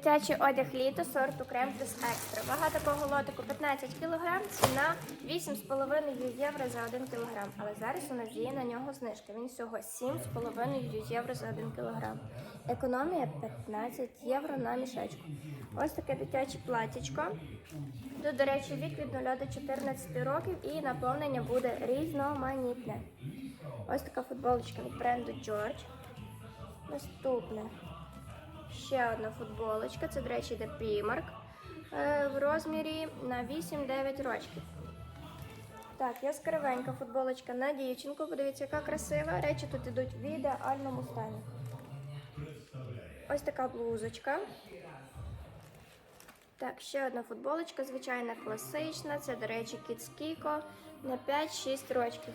Дитячий одяг літо сорту крем плюс екстра. Вага такого лотику 15 кг, ціна 8,5 євро за 1 кг. Але зараз у нас діє на нього знижка. Він всього 7,5 євро за 1 кг. Економія 15 євро на мішечку. Ось таке дитяче платічко. Тут, до речі, вік від 0 до 14 років і наповнення буде різноманітне. Ось така футболочка від бренду George. Наступне. Ще одна футболочка, це, до речі, йде Primark е, в розмірі на 8-9 рочків. Так, яскравенька футболочка на дівчинку. Подивіться, яка красива. Речі тут йдуть в ідеальному стані. Ось така блузочка. Так, ще одна футболочка, звичайна класична. Це, до речі, Kiko на 5-6 рочків.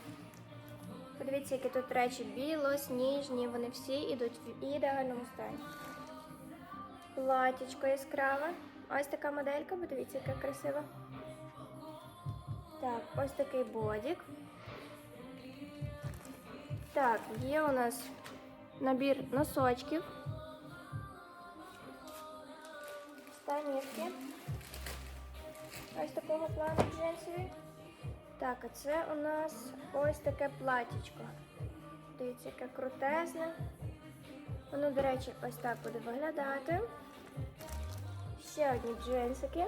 Подивіться, які тут речі білосніжні, вони всі йдуть в ідеальному стані. Платічко яскраве. Ось така моделька, подивіться, яка красива. Так, ось такий бодік. Так, є у нас набір носочків. Станівки. Ось такого плану джинсові. Так, а це у нас ось таке платічко. Дивіться, яке крутезне. Воно, до речі, ось так буде виглядати. Ще одні джинсики.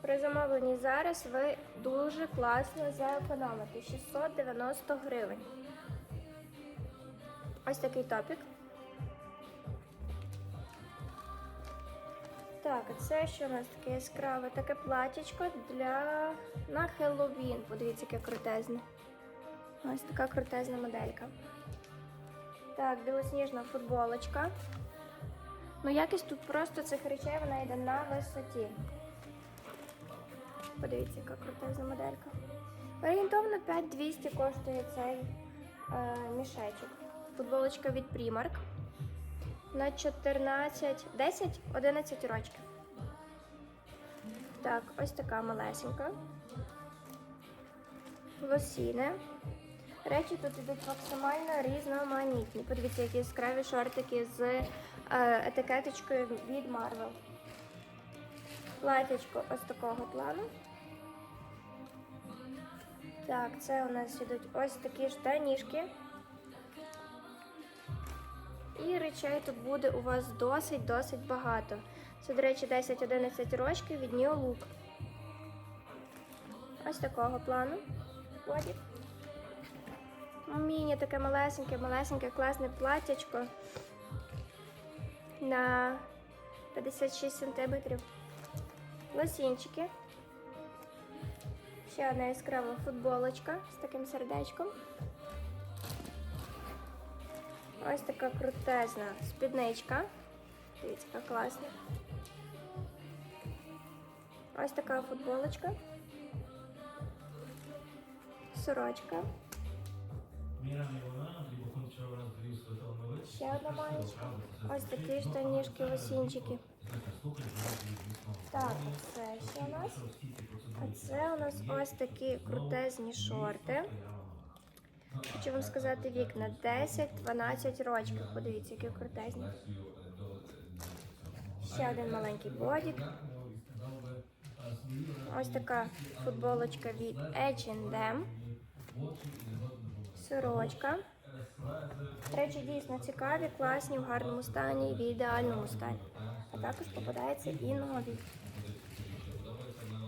При замовленні зараз ви дуже класно заекономите. 690 гривень. Ось такий топік. Так, а це що у нас таке яскраве? Таке платічко для на Хеллоуін. Подивіться, яке крутезне. Ось така крутезна моделька. Так, білосніжна футболочка. Ну, якість тут просто цих речей вона йде на висоті. Подивіться, яка крутезна моделька. Орієнтовно 5200 коштує цей е, мішечок. Футболочка від Primark на 14, 10, 11 рочків. Так, ось така малесенька. Лосіни. Речі тут ідуть максимально різноманітні. Подивіться, які яскраві шортики з е, етикеточкою від Marvel. Платячко ось такого плану. Так, це у нас ідуть ось такі штанішки. І речей тут буде у вас досить-досить багато. Це, до речі, 10-11 рочків від New Look. Ось такого плану. Одяг. Міні таке малесеньке, малесеньке, класне платтячко на 56 см. Лосінчики. Ще одна яскрава футболочка з таким сердечком. Ось така крутезна спідничка. Дивіться, яка класна. Ось така футболочка. Сорочка. Ще одна маєчка. Ось такі штанішки лосінчики. Так, це ще у нас. А це у нас ось такі крутезні шорти. Хочу вам сказати вік на 10-12 років. Подивіться, які крутезні. Ще один маленький бодік. Ось така футболочка від H&M. Сорочка. Речі дійсно цікаві, класні, в гарному стані, в ідеальному стані. А також попадаються і нові.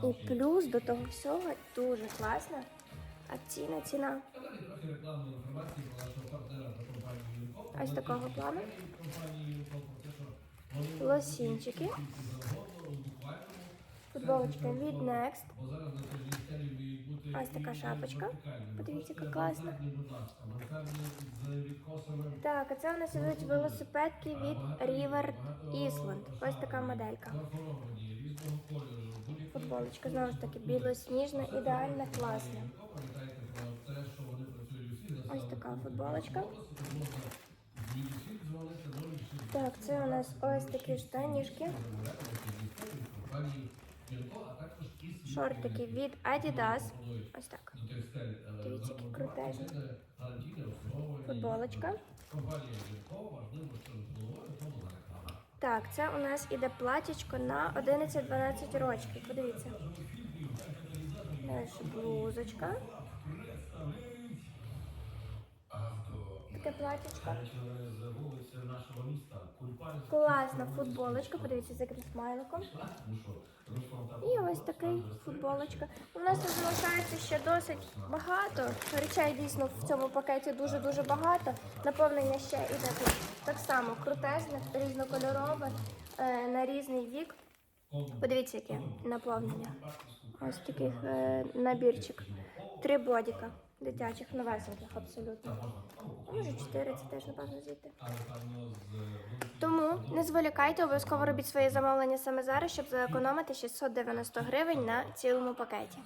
І плюс до того всього дуже класна акційна ціна. Ось такого плану. Лосінчики. Футболочка від Next. Ось така шапочка. Подивіться, яка класна. Так, а це у нас ідуть велосипедки від River Island. Ось така моделька. Футболочка, знову ж таки, білосніжна, ідеальна, класна. Ось така футболочка. Так, це у нас ось такі штанішки. Шортики від Adidas. Ось так. Дивіться, які крутежні. Футболочка. Так, це у нас іде платічко на 11-12 рочків. Подивіться. Далі блузочка. Таке платічко. Класна футболочка, подивіться, з яким смайликом. І ось такий футболочка. У нас тут залишається ще досить багато. Речей дійсно в цьому пакеті дуже-дуже багато. Наповнення ще іде тут так само крутезне, різнокольорове, е, на різний вік. Подивіться, яке наповнення. Ось такий е, набірчик. Три бодіка дитячих, новесеньких абсолютно. Може, чотири, це теж, напевно, звідти. Тому не зволікайте, обов'язково робіть своє замовлення саме зараз, щоб зекономити 690 гривень на цілому пакеті.